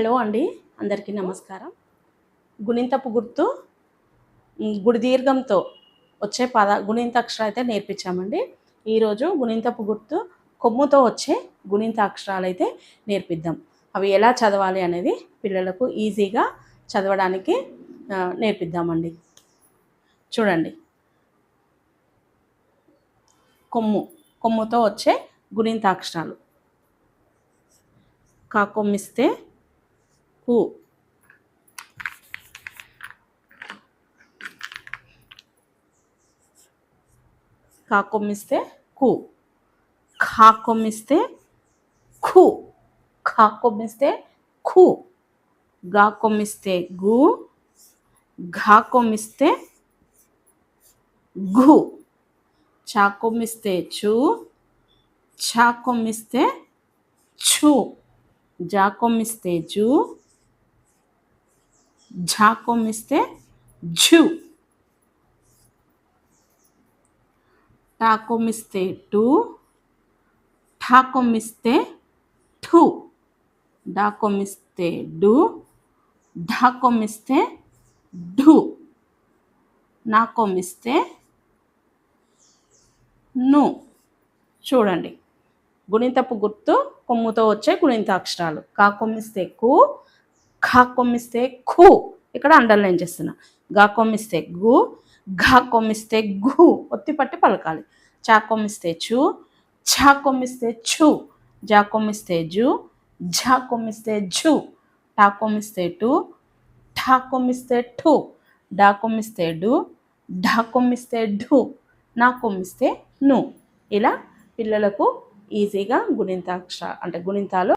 Hello అండి అందరికీ నమస్కారం. గుణింతపు గుర్తు గుడి దీర్ఘంతో వచ్చే పద గుణింతాక్షరం అయితే నేర్పించామండి. ఈరోజు గుణింతపు గుర్తు కొమ్ముతో వచ్చే గుణింత అక్షరాలు అయితే నేర్పిద్దాం. అవి ఎలా చదవాలి అనేది పిల్లలకు ఈజీగా చదవడానికి నేర్పిద్దామండి. చూడండి. కొమ్ము కొమ్ముతో వచ్చే గుణింతాక్షరాలు. కాకొమ్మిస్తే కు కాకొమ్మిస్తే కు. ఖా కొమ్మిస్తే ఖు ఖా కొమ్మిస్తే ఖు గాకొమ్మిస్తే గు. ఘా కొమ్మిస్తే ఘు చా. చు ఛా కొమ్మిస్తే ఛు జా జు. ఝా కొమ్మిస్తే ఝు. టా కొమ్మిస్తే టు. ఠా కొమ్మిస్తే ఠు. డా కొమ్మిస్తే డు. ఢా ఢు. నా కొమ్మిస్తే ను. చూడండి. గుణితపు గుర్తు కొమ్ముతో వచ్చే గుణిత అక్షరాలు కాకొమ్మిస్తే కు ఖా కొమ్మిస్తే ఖు ఇక్కడ అండర్లైన్ చేస్తున్నా. గా కొమ్మిస్తే గు ఘా కొమ్మిస్తే గు ఒత్తి పట్టి పలకాలి. చా కొమ్మిస్తే చు ఛా కొమ్మిస్తే ఛు. జా కొమ్మిస్తే జు ఝా కొమ్మిస్తే ఝు. టా కొమ్మిస్తే టు ఠా కొమ్మిస్తే ఠు. డా కొమ్మిస్తే డు ఢా కొమ్మిస్తే ఢు. నా కొమ్మిస్తే ను. ఇలా పిల్లలకు ఈజీగా గుణింతాక్ష అంటే గుణింతాలు